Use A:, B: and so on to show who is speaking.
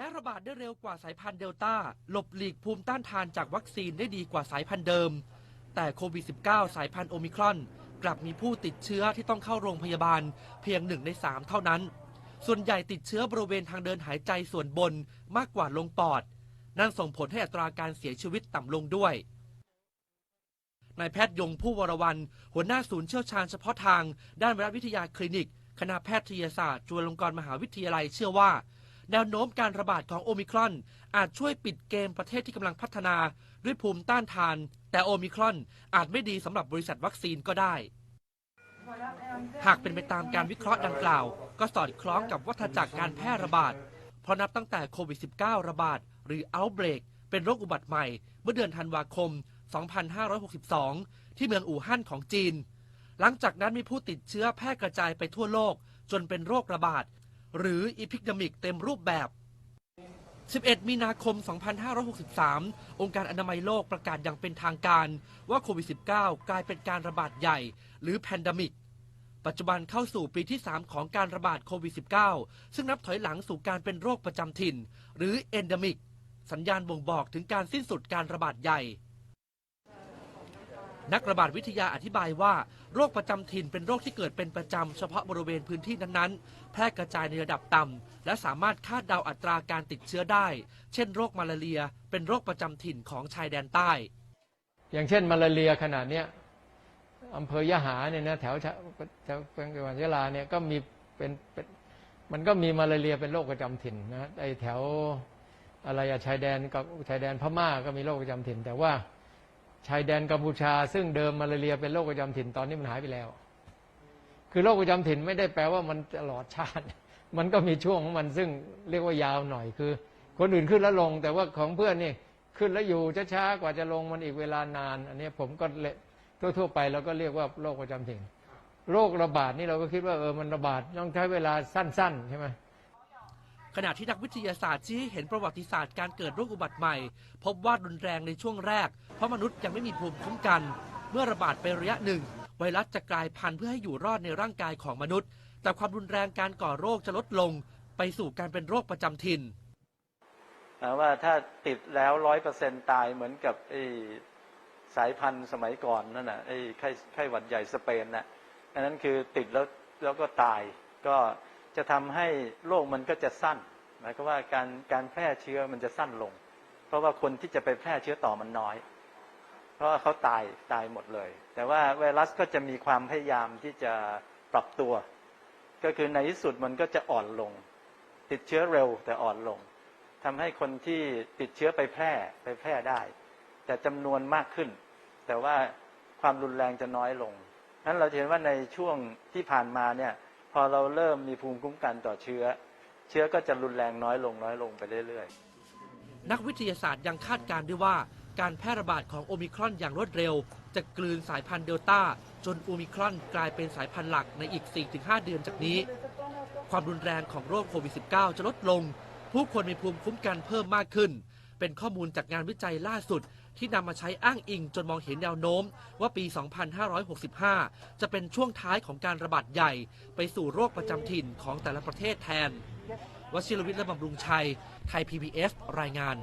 A: ม้ระบาดได้เร็วกว่าสายพันธุ์เดลต้า หลบหลีกภูมิต้านทานจากวัคซีนได้ดีกว่าสายพันธุ์เดิม แต่โควิด -19 สายพันธุ์โอมิครอน กลับมีผู้ติดเชื้อที่ต้องเข้าโรงพยาบาลเพียงหนึ่งในสามเท่านั้น ส่วนใหญ่ติดเชื้อบริเวณทางเดินหายใจส่วนบนมากกว่าลงปอด นั่นส่งผลให้อัตราการเสียชีวิตต่ำลงด้วยนายแพทย์ยงผู้วรวันหัวหน้าศูนย์เชี่ยวชาญเฉพาะทาง ด้านไวรัสวิทยาคลินิก คณะแพทยศาสตร์จุฬาลงกรณ์มหาวิทยาลัยเชื่อว่า แนวโน้มการระบาดของโอมิครอน อาจช่วยปิดเกมประเทศที่กำลังพัฒนาด้วยภูมิต้านทาน แต่โอมิครอนอาจไม่ดีสำหรับบริษัทวัคซีนก็ได้ หากเป็นไปตามการวิเคราะห์ดังกล่าว ก็สอดคล้องกับวัฏจักรการแพร่ระบาด เพราะนับตั้งแต่โควิด -19 ระบาด หรือ outbreak เป็นโรคอุบัติใหม่ เมื่อเดือนธันวาคม 2562 ที่เมืองอู่ฮั่นของจีน หลังจากนั้นมีผู้ติดเชื้อแพร่กระจายไปทั่วโลก จนเป็นโรคระบาด หรืออีพิกดมิกเต็มรูปแบบ 11 มีนาคม 2563 องค์การอนามัยโลกประกาศอย่างเป็นทางการว่าโควิด -19 กลายเป็นการระบาดใหญ่ หรือแพนดมิก ปัจจุบันเข้าสู่ปีที่ 3 ของการระบาดโควิด -19 ซึ่งนับถอยหลังสู่การเป็นโรคประจำถิ่น หรือเอนดมิก สัญญาณบ่งบอกถึงการสิ้นสุดการระบาดใหญ่ นักระบาดวิทยาอธิบายว่า โรคประจำถิ่นเป็นโรคที่เกิดเป็นประจำเฉพาะบริเวณพื้นที่นั้นๆ แพร่กระจายในระดับต่ำและสามารถคาดเดาอัตราการติดเชื้อได้ เช่น โรคมาลาเรีย เป็นโรคประจำถิ่นของชายแดนใต้
B: อย่างเช่น มาลาเรียขนาดเนี้ยอำเภอยะหาเนี่ยนะแถวแถวจังหวัดยะลาเนี่ยก็มีเป็นเป็นมันก็มีมาลาเรียเป็นโรคประจำถิ่นนะไอแถวอะไรอะชายแดนกับชายแดนพม่าก็มีโรคประจำถิ่น แต่ว่า ชายแดนกัมพูชา ซึ่งเดิมมาลาเรียเป็นโรคประจำถิ่นตอนนี้มันหายไปแล้ว คือโรคประจำถิ่นไม่ได้แปลว่ามันตลอดชาติ มันก็มีช่วงของมันซึ่งเรียกว่ายาวหน่อยคือ คนอื่นขึ้นแล้วลง แต่ว่าของเพื่อนนี่ขึ้นแล้วอยู่ช้าๆกว่าจะลงมันอีกเวลานาน อันนี้ผมก็เลทั่วๆไปเราก็เรียกว่าโรคประจำถิ่นโรคระบาดนี่เราก็คิดว่าเออมันระบาดต้องใช้เวลาสั้นๆใช่ไหม
A: ขณะที่นักวิทยาศาสตร์ชี้เห็นประวัติศาสตร์การเกิดโรคอุบัติใหม่ พบว่ารุนแรงในช่วงแรก เพราะมนุษย์ยังไม่มีภูมิคุ้มกัน เมื่อระบาดไประยะหนึ่ง ไวรัสจะกลายพันธุ์เพื่อให้อยู่รอดในร่างกายของมนุษย์ แต่ความรุนแรงการก่อโรคจะลดลง ไปสู่การเป็นโรคประจำถิ่น
C: ว่าถ้าติดแล้วร้อยเปอร์เซ็นตายเหมือนกับไอ้สายพันธุ์สมัยก่อนนั่นน่ะไอ้ไข้ไข้หวัดใหญ่สเปนน่ะอันนั้นคือติดแล้วแล้วก็ตายก็ จะทำให้โรคมันก็จะสั้น หมายความว่าการการแพร่เชื้อมันจะสั้นลง เพราะว่าคนที่จะไปแพร่เชื้อต่อมันน้อย เพราะว่าเขาตายตายหมดเลย แต่ว่าไวรัสก็จะมีความพยายามที่จะปรับตัว ก็คือในที่สุดมันก็จะอ่อนลง ติดเชื้อเร็วแต่อ่อนลงทำให้คนที่ติดเชื้อไปแพร่ไปแพร่ได้ แต่จำนวนมากขึ้น แต่ว่าความรุนแรงจะน้อยลงนั้นเราเห็นว่าในช่วงที่ผ่านมาเนี่ย พอเราเริ่มมีภูมิคุ้มกันต่อเชื้อ เชื้อก็จะรุนแรงน้อยลงน้อยลงไปเรื่อยๆ
A: นักวิทยาศาสตร์ยังคาดการณ์ด้วยว่า การแพร่ระบาดของโอมิครอนอย่างรวดเร็ว จะกลืนสายพันธุ์เดลต้า จนโอมิครอนกลายเป็นสายพันธุ์หลักในอีก 4-5 เดือนจากนี้ ความรุนแรงของโรคโควิด -19 จะลดลง ผู้คนมีภูมิคุ้มกันเพิ่มมากขึ้น เป็นข้อมูลจากงานวิจัยล่าสุด ที่นำมาใช้อ้างอิงจนมองเห็นแนวโน้ม ว่าปี 2565 จะเป็นช่วงท้ายของการระบาดใหญ่ ไปสู่โรคประจำถิ่นของแต่ละประเทศแทนวชิรวิทย์และบำรุงชัย ไทย PBS รายงาน